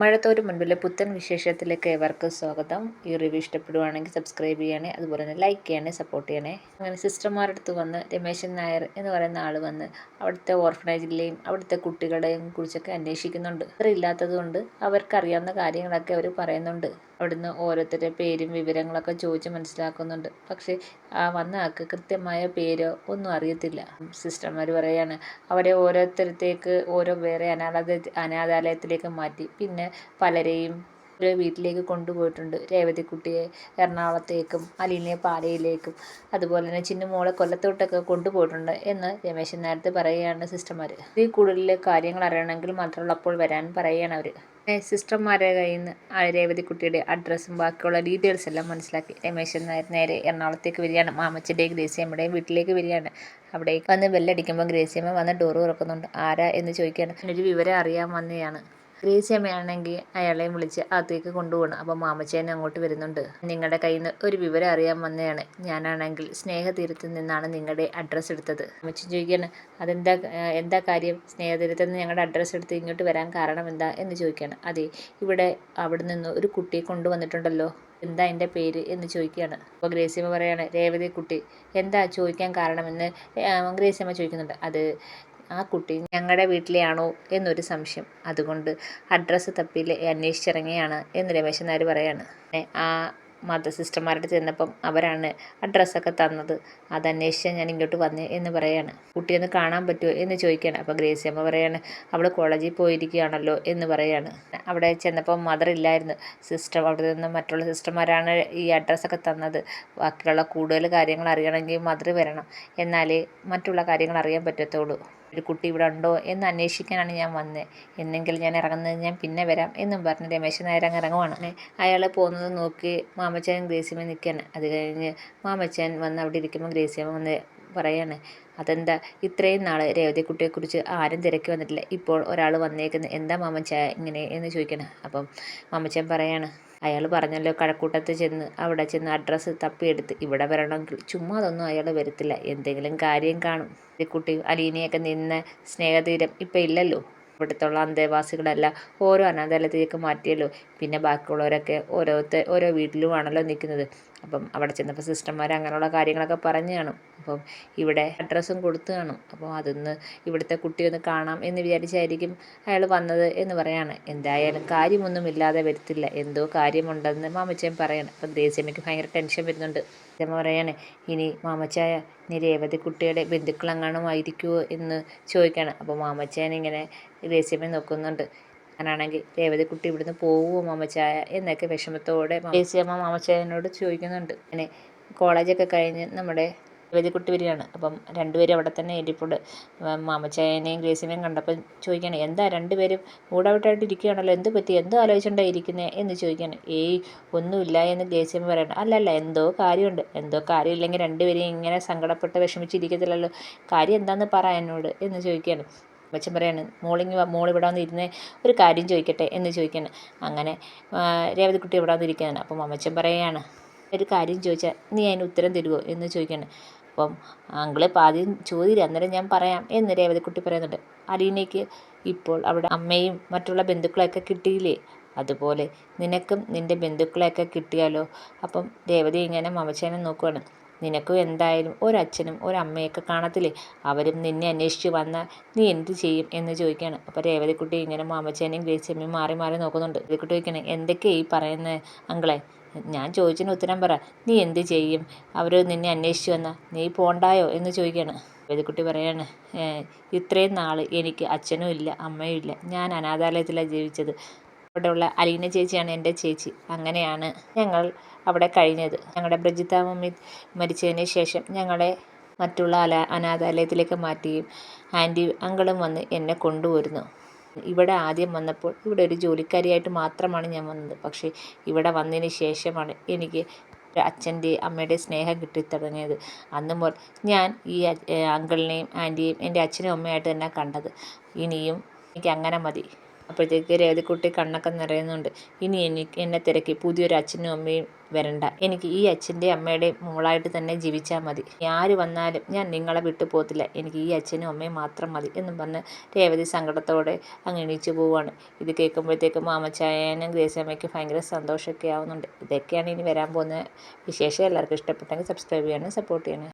മഴത്തോട് മുൻപിലെ പുത്തൻ വിശേഷത്തിലേക്ക് ഏവർക്കും സ്വാഗതം. ഈ റിവ്യൂ ഇഷ്ടപ്പെടുവാണെങ്കിൽ സബ്സ്ക്രൈബ് ചെയ്യണേ അതുപോലെ തന്നെ ലൈക്ക് ചെയ്യണേ സപ്പോർട്ട് ചെയ്യണേ. അങ്ങനെ സിസ്റ്റർമാരുടെ അടുത്ത് വന്ന് രമേശൻ നായർ എന്ന് പറയുന്ന ആൾ വന്ന് അവിടുത്തെ ഓർഫനേജിലെയും അവിടുത്തെ കുട്ടികളെയും കുറിച്ചൊക്കെ അന്വേഷിക്കുന്നുണ്ട്. അത്ര ഇല്ലാത്തത് കൊണ്ട് അവർക്കറിയാവുന്ന കാര്യങ്ങളൊക്കെ അവർ പറയുന്നുണ്ട്. അവിടുന്ന് ഓരോരുത്തരുടെ പേരും വിവരങ്ങളൊക്കെ ചോദിച്ച് മനസ്സിലാക്കുന്നുണ്ട്. പക്ഷേ ആ വന്ന ആൾക്ക് കൃത്യമായ പേരോ ഒന്നും അറിയത്തില്ല. സിസ്റ്റർമാർ പറയാണ് അവരെ ഓരോരുത്തരത്തേക്ക് ഓരോ വേറെ അനാഥ അനാഥാലയത്തിലേക്ക് മാറ്റി. പിന്നെ പലരെയും ഒരു വീട്ടിലേക്ക് കൊണ്ടുപോയിട്ടുണ്ട്. രേവതിക്കുട്ടിയെ എറണാകുളത്തേക്കും അലീനയെ പാലയിലേക്കും അതുപോലെ തന്നെ ചിന്നുമോളെ കൊല്ലത്തോട്ടൊക്കെ കൊണ്ടുപോയിട്ടുണ്ട് എന്ന് രമേശൻ നേരത്തെ പറയുകയാണ് സിസ്റ്റർമാർ ഇതിൽ കൂടുതൽ കാര്യങ്ങൾ അറിയണമെങ്കിൽ മാത്രമുള്ളപ്പോൾ വരാൻ പറയുകയാണ് അവർ സിസ്റ്റർമാരുടെ കയ്യിൽ നിന്ന് രേവതിക്കുട്ടിയുടെ അഡ്രസ്സും ബാക്കിയുള്ള ഡീറ്റെയിൽസ് എല്ലാം മനസ്സിലാക്കി. രമേശൻ നായർ നേരെ എറണാകുളത്തേക്ക് വരികയാണ്. മാമച്ചന്റെയും ഗ്രേസിയമ്മയുടെയും വീട്ടിലേക്ക് വരികയാണ്. അവിടേക്ക് വന്ന് ബെല്ലടിക്കുമ്പോൾ ഗ്രേസിയമ്മ വന്ന് ഡോറ് തുറക്കുന്നുണ്ട്. ആരാ എന്ന് ചോദിക്കുകയാണ്. ഒരു വിവരം അറിയാൻ വന്നതാണ് ഗ്രേസിയമ്മയാണെങ്കിൽ അയാളെയും വിളിച്ച് അകത്തേക്ക് കൊണ്ടുപോകണം. അപ്പോൾ മാമച്ചേനെ അങ്ങോട്ട് വരുന്നുണ്ട്. നിങ്ങളുടെ കയ്യിൽ നിന്ന് ഒരു വിവരം അറിയാൻ വന്നതാണ് ഞാനാണെങ്കിൽ സ്നേഹതീരത്തിൽ നിന്നാണ് നിങ്ങളുടെ അഡ്രസ്സ് എടുത്തത്. അമ്മച്ചൻ ചോദിക്കുകയാണ് അതെന്താ എന്താ കാര്യം? സ്നേഹതീരത്തിൽ നിന്ന് ഞങ്ങളുടെ അഡ്രസ്സ് എടുത്ത് ഇങ്ങോട്ട് വരാൻ കാരണം എന്താ? എന്ന് ചോദിക്കുകയാണ്. അതെ ഇവിടെ അവിടെ നിന്ന് ഒരു കുട്ടിയെ കൊണ്ടുവന്നിട്ടുണ്ടല്ലോ. എന്താ എന്റെ പേര്? എന്ന് ചോദിക്കുകയാണ്. അപ്പോൾ ഗ്രേസിയമ്മ പറയുകയാണ് രേവതി കുട്ടി എന്താ ചോദിക്കാൻ കാരണമെന്ന്? ഗ്രേസിയമ്മ ചോദിക്കുന്നുണ്ട്. അത് ആ കുട്ടി ഞങ്ങളുടെ വീട്ടിലെയാണോ എന്നൊരു സംശയം. അതുകൊണ്ട് അഡ്രസ്സ് തപ്പി അന്വേഷിച്ചിറങ്ങിയാണ് എന്ന് രമേശൻ നായർ പറയാണ്. ആ മദർ സിസ്റ്റർമാരുടെ ചെന്നപ്പം അവരാണ് അഡ്രസ്സൊക്കെ തന്നത്. അത് അന്വേഷിച്ചാൽ ഞാൻ ഇങ്ങോട്ട് വന്നേ എന്ന് പറയാണ്. കുട്ടിയൊന്ന് കാണാൻ പറ്റുമോ? എന്ന് ചോദിക്കുകയാണ്. അപ്പോൾ ഗ്രേസി അമ്മ പറയാണ് അവൾ കോളേജിൽ പോയിരിക്കുകയാണല്ലോ? എന്ന് പറയാണ്. അവിടെ ചെന്നപ്പോൾ മദർ ഇല്ലായിരുന്നു. സിസ്റ്റർ അവിടെ നിന്ന് മറ്റുള്ള സിസ്റ്റർമാരാണ് ഈ അഡ്രസ്സൊക്കെ തന്നത്. ബാക്കിയുള്ള കൂടുതൽ കാര്യങ്ങൾ അറിയണമെങ്കിൽ മദർ വരണം. എന്നാലേ മറ്റുള്ള കാര്യങ്ങൾ അറിയാൻ പറ്റത്തുള്ളൂ. ഒരു കുട്ടി ഇവിടെ ഉണ്ടോ എന്ന് അന്വേഷിക്കാനാണ് ഞാൻ വന്നത് എന്നെങ്കിലും ഞാൻ ഇറങ്ങുന്നത് ഞാൻ പിന്നെ വരാം എന്നും പറഞ്ഞ് രമേശൻ നായർ അങ്ങ് ഇറങ്ങുവാണ്. അയാൾ പോകുന്നത് നോക്കി മാമച്ചൻ ഗ്രേസിയമ്മ നിൽക്കുകയാണ്. അത് കഴിഞ്ഞ് മാമച്ചൻ വന്ന് അവിടെ ഇരിക്കുമ്പോൾ ഗ്രേസിയമ്മ വന്ന് പറയാണ് അതെന്താ? ഇത്രയും നാൾ രേവതിക്കുട്ടിയെക്കുറിച്ച് ആരും തിരക്കി വന്നിട്ടില്ല. ഇപ്പോൾ ഒരാൾ വന്നേക്കുന്നത് എന്താ മാമച്ച ഇങ്ങനെ എന്ന് ചോദിക്കണം അപ്പം മാമച്ചൻ പറയാണ് അയാൾ പറഞ്ഞല്ലോ കഴക്കൂട്ടത്ത് ചെന്ന് അവിടെ ചെന്ന് അഡ്രസ്സ് തപ്പിയെടുത്ത് ഇവിടെ വരണമെങ്കിൽ ചുമ്മാ അതൊന്നും അയാൾ വരത്തില്ല. എന്തെങ്കിലും കാര്യം കാണും. കുട്ടി അലീനയൊക്കെ നിന്ന സ്നേഹതീരം ഇപ്പം ഇല്ലല്ലോ. ഇവിടുത്തുള്ള അന്തേവാസികളെല്ലാം. ഓരോ അനാഥാലയത്തിലേക്ക് മാറ്റിയല്ലോ. പിന്നെ ബാക്കിയുള്ളവരൊക്കെ ഓരോരുത്തർ ഓരോ വീട്ടിലുമാണല്ലോ നിൽക്കുന്നത്. അപ്പം അവിടെ ചെന്നപ്പോൾ സിസ്റ്റർമാർ അങ്ങനെയുള്ള കാര്യങ്ങളൊക്കെ പറഞ്ഞു കാണും. അപ്പം ഇവിടെ അഡ്രസ്സും കൊടുത്തു കാണും. അപ്പോൾ അതൊന്ന് ഇവിടുത്തെ കുട്ടി ഒന്ന് കാണാം എന്ന് വിചാരിച്ചായിരിക്കും അയാൾ വന്നത് എന്ന് പറയാണ്. എന്തായാലും കാര്യമൊന്നും ഇല്ലാതെ വരത്തില്ല. എന്തോ കാര്യമുണ്ടെന്ന് മാമച്ചൻ പറയണം. അപ്പം ദേശീയമ്മയ്ക്ക് ഭയങ്കര ടെൻഷൻ വരുന്നുണ്ട്. അമ്മ പറയാണ്. ഇനി മാമച്ചായ നിരവധി രേവതി കുട്ടിയുടെ ബന്ധുക്കളെങ്ങാനും ആയിരിക്കുമോ എന്ന് ചോദിക്കുകയാണ് അപ്പോൾ മാമച്ചായൻ ഇങ്ങനെ ദേശീയമ്മ നോക്കുന്നുണ്ട്. അങ്ങനാണെങ്കിൽ രേവതിക്കുട്ടി ഇവിടുന്ന് പോവുമോ മാമച്ചായ? എന്നൊക്കെ വിഷമത്തോടെ ദേശീയമ്മ മാമച്ചായനോട് ചോദിക്കുന്നുണ്ട്. അങ്ങനെ കോളേജൊക്കെ കഴിഞ്ഞ് നമ്മുടെ രേവതിക്കുട്ടി വരികയാണ്. അപ്പം രണ്ടുപേരും അവിടെ തന്നെ ഇരിപ്പുണ്ട്. മാമച്ചായനെയും ഗ്രേസിനെയും കണ്ടപ്പോൾ ചോദിക്കുകയാണ് എന്താ രണ്ടുപേരും കൂടവിട്ടായിട്ട് ഇരിക്കുകയാണല്ലോ? എന്ത് പറ്റി? എന്തോ ആലോചിച്ചുകൊണ്ടാണ് ഇരിക്കുന്നത് എന്ന് ചോദിക്കുകയാണ് ഏയ് ഒന്നുമില്ല എന്ന് ഗ്രേസിയമ്മ പറയണം അല്ലല്ല എന്തോ കാര്യമുണ്ട്. എന്തോ കാര്യമില്ലെങ്കിൽ രണ്ടുപേരും ഇങ്ങനെ സങ്കടപ്പെട്ട് വിഷമിച്ചിരിക്കത്തില്ലല്ലോ. കാര്യം എന്താണെന്ന് പറ എന്നോട് എന്ന് ചോദിക്കുകയാണ്. അച്ഛൻ പറയാണ് മോളിങ് മോളിവിടെ വന്ന് ഇരുന്ന് ഒരു കാര്യം ചോദിക്കട്ടെ എന്ന് ചോദിക്കുകയാണ്. അങ്ങനെ രേവതിക്കുട്ടി ഇവിടെ വന്നിരിക്കുന്നതാണ് അപ്പം അമ്മച്ചൻ പറയുകയാണ് ഒരു കാര്യം ചോദിച്ചാൽ നീ അതിന് ഉത്തരം തരുമോ എന്ന് ചോദിക്കുകയാണ്. അപ്പം അങ്കിൾ ആദ്യം ചോദ്യം അന്നേരം ഞാൻ പറയാം. എന്ന് രേവതിക്കുട്ടി പറയുന്നുണ്ട്. അലീനയ്ക്ക് ഇപ്പോൾ അവിടെ അമ്മയും മറ്റുള്ള ബന്ധുക്കളെയൊക്കെ കിട്ടിയില്ലേ? അതുപോലെ നിനക്കും നിന്റെ ബന്ധുക്കളെയൊക്കെ കിട്ടിയാലോ? അപ്പം രേവതി ഇങ്ങനെ മമച്ചേനെ നോക്കുവാണ്. നിനക്കും എന്തായാലും ഒരച്ഛനും ഒരമ്മയൊക്കെ കാണത്തില്ലേ? അവരും നിന്നെ അന്വേഷിച്ച് വന്നാൽ നീ എന്ത് ചെയ്യും എന്ന് ചോദിക്കുകയാണ്. അപ്പോൾ രേവതിക്കുട്ടി ഇങ്ങനെ മാമച്ചേനെയും ഗ്രേസിയമ്മയും മാറി മാറി നോക്കുന്നുണ്ട്. രേവതിക്കുട്ടി ചോദിക്കണേ എന്തൊക്കെയാണ് ഈ പറയുന്നത് അങ്കളെ? ഞാൻ ചോദിച്ചതിന് ഉത്തരം പറ. നീ എന്ത് ചെയ്യും? അവർ നിന്നെ അന്വേഷിച്ച് വന്നാൽ നീ പോണ്ടായോ? എന്ന് ചോദിക്കുകയാണ്. രേവതിക്കുട്ടി പറയാണ് ഇത്രയും നാൾ എനിക്ക് അച്ഛനും ഇല്ല അമ്മയും ഇല്ല. ഞാൻ അനാഥാലയത്തിലാണ് ജീവിച്ചത്. അവിടെയുള്ള അലീന ചേച്ചിയാണ് എന്റെ ചേച്ചി. അങ്ങനെയാണ് ഞങ്ങൾ അവിടെ കഴിഞ്ഞത്. ഞങ്ങളുടെ ബ്രജിത മമ്മി മരിച്ചതിന് ശേഷം ഞങ്ങളെ മറ്റുള്ള അല അനാഥാലയത്തിലേക്ക് മാറ്റുകയും ആന്റി അങ്കിളും വന്ന് എന്നെ കൊണ്ടുവരുന്നു. ഇവിടെ ആദ്യം വന്നപ്പോൾ ഇവിടെ ഒരു ജോലിക്കാരിയായിട്ട് മാത്രമാണ് ഞാൻ വന്നത്. പക്ഷേ ഇവിടെ വന്നതിന് ശേഷമാണ് എനിക്ക് അച്ഛന്റെ അമ്മയുടെ സ്നേഹം കിട്ടിത്തുടങ്ങിയത് അന്ന് മുതൽ ഞാൻ ഈ അങ്കിളിനെയും ആന്റിയെയും എന്റെ അച്ഛനും അമ്മയായിട്ട് തന്നെ കണ്ടത്. ഇനിയും എനിക്ക് അങ്ങനെ മതി. അപ്പോഴത്തേക്ക് രേവതിക്കുട്ടി കണ്ണൊക്കെ നിറയുന്നുണ്ട്. ഇനി എനിക്ക് എന്നെ തിരക്കി പുതിയൊരു അച്ഛനും അമ്മയും വരണ്ട. എനിക്ക് ഈ അച്ഛന്റെയും അമ്മയുടെയും മോളായിട്ട് തന്നെ ജീവിച്ചാൽ മതി. ആര് വന്നാലും ഞാൻ നിങ്ങളെ വിട്ടു പോകത്തില്ല. എനിക്ക് ഈ അച്ഛനും അമ്മയും മാത്രം മതി എന്നും പറഞ്ഞ് രേവതി സങ്കടത്തോടെ അങ്ങ് എണീച്ചു പോവുകയാണ്. ഇത് കേൾക്കുമ്പോഴത്തേക്കും മാമച്ചായനും ഗ്രേസമ്മയ്ക്ക് ഭയങ്കര സന്തോഷമൊക്കെ ആവുന്നുണ്ട്. ഇതൊക്കെയാണ് ഇനി വരാൻ പോകുന്ന വിശേഷം. എല്ലാവർക്കും ഇഷ്ടപ്പെട്ടെങ്കിൽ സബ്സ്ക്രൈബ് ചെയ്യണം സപ്പോർട്ട് ചെയ്യണം